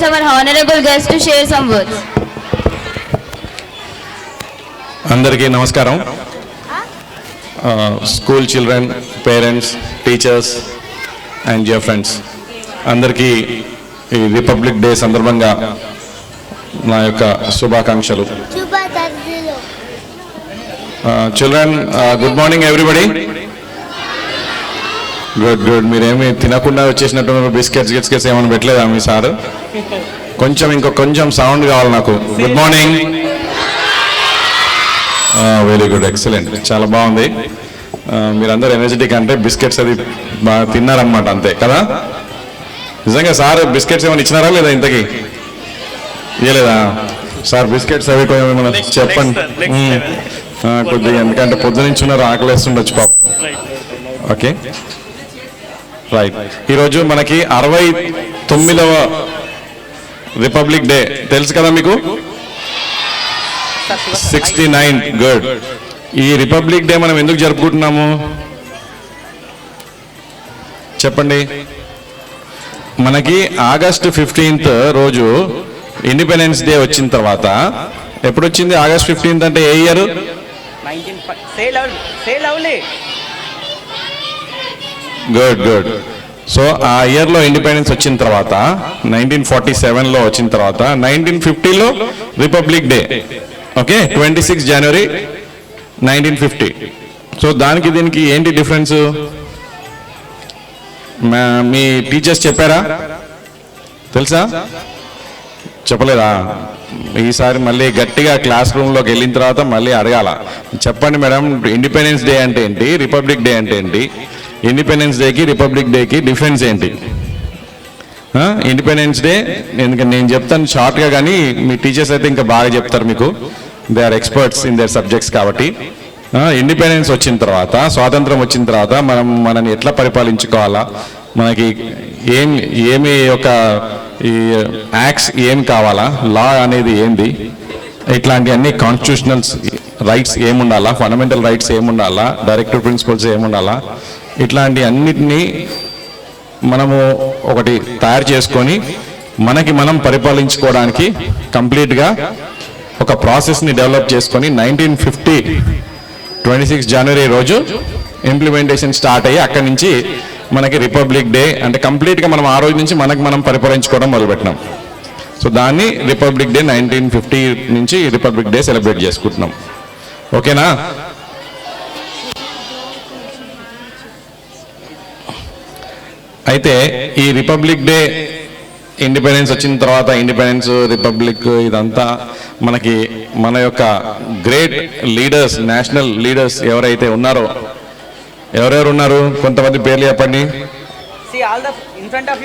Request our honorable guest to share some words. అందరికీ నమస్కారం. School children parents teachers and dear friends అందరికీ ఈ republic day సందర్భంగా నా యొక్క శుభాకాంక్షలు. Children good morning everybody good good మీరేమి తినకుండా వచ్చేసినట్టు బిస్కెట్స్ గిస్కెట్స్ ఏమైనా పెట్టలేదా మీ సార్? కొంచెం ఇంకో కొంచెం సౌండ్ కావాలి నాకు. Good morning very good excellent చాలా బాగుంది. ఆ, మీరందరూ ఎనర్జెటిక్ అంటే బిస్కెట్స్ అది బాగా తిన్నారనమాట అంతే కదా? నిజంగా సార్ బిస్కెట్స్ ఏమైనా ఇచ్చినారా లేదా ఇంతకి? ఇవ్వలేదా సార్ బిస్కెట్స్ అవి కొంచెం ఏమైనా చెప్పండి. మ్మ్. ఆ, కొద్దిగా ఎందుకంటే పొద్దు నుంచి ఉన్నారు ఆకలేస్తుండొచ్చు పాపం. ఓకే రైట్ ఈరోజు మనకి అరవై తొమ్మిదవ రిపబ్లిక్ డే తెలుసు కదా మీకు? సిక్స్టీ నైన్ గుడ్ ఈ రిపబ్లిక్ డే మనం ఎందుకు జరుపుకుంటున్నాము? చెప్పండి. మనకి ఆగస్ట్ ఫిఫ్టీన్త్ రోజు ఇండిపెండెన్స్ డే వచ్చిన తర్వాత ఎప్పుడు వచ్చింది ఆగస్ట్ ఫిఫ్టీన్త్ అంటే ఏ ఇయర్ గుడ్ గుడ్ సో ఆ ఇయర్లో ఇండిపెండెన్స్ వచ్చిన తర్వాత నైన్టీన్ ఫార్టీ సెవెన్లో వచ్చిన తర్వాత నైన్టీన్ ఫిఫ్టీలో republic day okay twenty six జనవరి నైన్టీన్ ఫిఫ్టీ సో దానికి దీనికి ఏంటి డిఫరెన్స్ మీ టీచర్స్ చెప్పారా? తెలుసా? చెప్పలేదా? ఈసారి మళ్ళీ గట్టిగా క్లాస్ రూమ్లోకి వెళ్ళిన తర్వాత మళ్ళీ అడగాల. చెప్పండి మేడం ఇండిపెండెన్స్ డే అంటే ఏంటి? రిపబ్లిక్ డే అంటే ఏంటి? ఇండిపెండెన్స్ డేకి రిపబ్లిక్ డేకి డిఫరెన్స్ ఏంటి? ఇండిపెండెన్స్ డే ఎందుకంటే నేను చెప్తాను షార్ట్గా కానీ మీ టీచర్స్ అయితే ఇంకా బాగా చెప్తారు మీకు. They are experts in their subjects కాబట్టి. ఇండిపెండెన్స్ వచ్చిన తర్వాత స్వాతంత్రం వచ్చిన తర్వాత మనం మనని ఎట్లా పరిపాలించుకోవాలా? మనకి ఏం ఏమి యొక్క ఈ యాక్ట్స్ ఏం కావాలా? లా అనేది ఏంది? ఇట్లాంటి అన్ని కాన్స్టిట్యూషనల్స్ రైట్స్ ఏముండాలా? ఫండమెంటల్ రైట్స్ ఏముండాలా? డైరెక్టివ్ ప్రిన్సిపల్స్ ఏముండాలా? ఇట్లాంటి అన్నిటినీ మనము ఒకటి తయారు చేసుకొని మనకి మనం పరిపాలించుకోవడానికి కంప్లీట్గా ఒక ప్రాసెస్ని డెవలప్ చేసుకొని nineteen fifty twenty six January రోజు ఇంప్లిమెంటేషన్ స్టార్ట్ అయ్యి అక్కడి నుంచి మనకి రిపబ్లిక్ డే అంటే కంప్లీట్గా మనం ఆ రోజు నుంచి మనకి మనం పరిపాలించుకోవడం మొదలుపెట్టినాం. సో దాన్ని రిపబ్లిక్ డే నైన్టీన్ ఫిఫ్టీ నుంచి రిపబ్లిక్ డే సెలబ్రేట్ చేసుకుంటున్నాం. ఓకేనా? అయితే ఈ రిపబ్లిక్ డే ఇండిపెండెన్స్ వచ్చిన తర్వాత ఇండిపెండెన్స్ రిపబ్లిక్ ఇదంతా మనకి మన యొక్క గ్రేట్ లీడర్స్ నేషనల్ లీడర్స్ ఎవరైతే ఉన్నారో ఎవరెవరు ఉన్నారు? కొంతమంది పేర్లు చెప్పండి.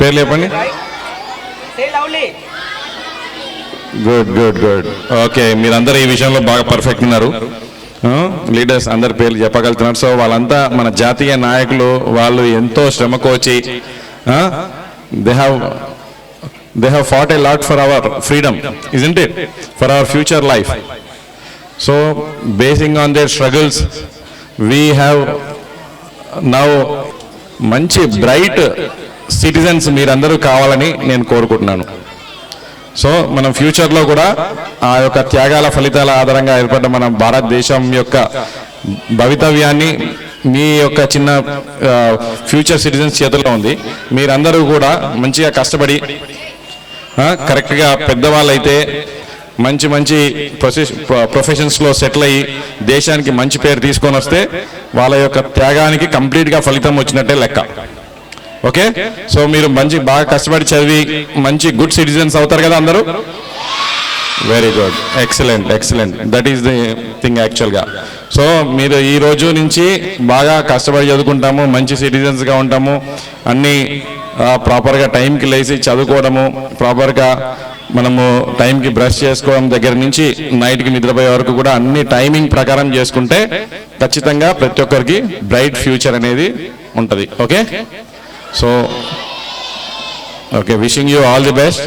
పేర్లు చెప్పండి. గుడ్ గుడ్ గుడ్ ఓకే మీరందరూ ఈ విషయంలో బాగా పర్ఫెక్ట్ ఉన్నారు. లీడర్స్ అందరి పేర్లు చెప్పగలుగుతున్నారు. సో వాళ్ళంతా మన జాతీయ నాయకులు వాళ్ళు ఎంతో శ్రమకోచి they have they have fought a lot for our freedom isn't it for our future life so basing on their struggles we have now మంచి బ్రైట్ సిటిజన్స్ మీరందరూ కావాలని నేను కోరుకుంటున్నాను. సో మనం ఫ్యూచర్లో కూడా ఆ యొక్క త్యాగాల ఫలితాల ఆధారంగా ఏర్పడ్డ మన భారతదేశం యొక్క భవితవ్యాన్ని మీ యొక్క చిన్న ఫ్యూచర్ సిటిజన్స్ చేతుల్లో ఉంది. మీరందరూ కూడా మంచిగా కష్టపడి కరెక్ట్గా పెద్దవాళ్ళైతే మంచి మంచి ప్రొఫెషన్స్లో సెటిల్ అయ్యి దేశానికి మంచి పేరు తీసుకొని వస్తే వాళ్ళ యొక్క త్యాగానికి కంప్లీట్గా ఫలితం వచ్చినట్టే లెక్క. ఓకే? సో మీరు మంచి బాగా కష్టపడి చదివి మంచి గుడ్ సిటిజన్స్ అవుతారు కదా అందరూ? Very good excellent excellent that is the thing యాక్చువల్గా సో మీరు ఈ రోజు నుంచి బాగా కష్టపడి చదువుకుంటాము మంచి సిటిజన్స్గా ఉంటాము అన్నీ ప్రాపర్గా టైంకి లేచి చదువుకోవడము ప్రాపర్గా మనము టైంకి బ్రష్ చేసుకోవడం దగ్గర నుంచి నైట్కి నిద్రపోయే వరకు కూడా అన్ని టైమింగ్ ప్రకారం చేసుకుంటే ఖచ్చితంగా ప్రతి ఒక్కరికి బ్రైట్ ఫ్యూచర్ అనేది ఉంటుంది. Okay so okay wishing you all the best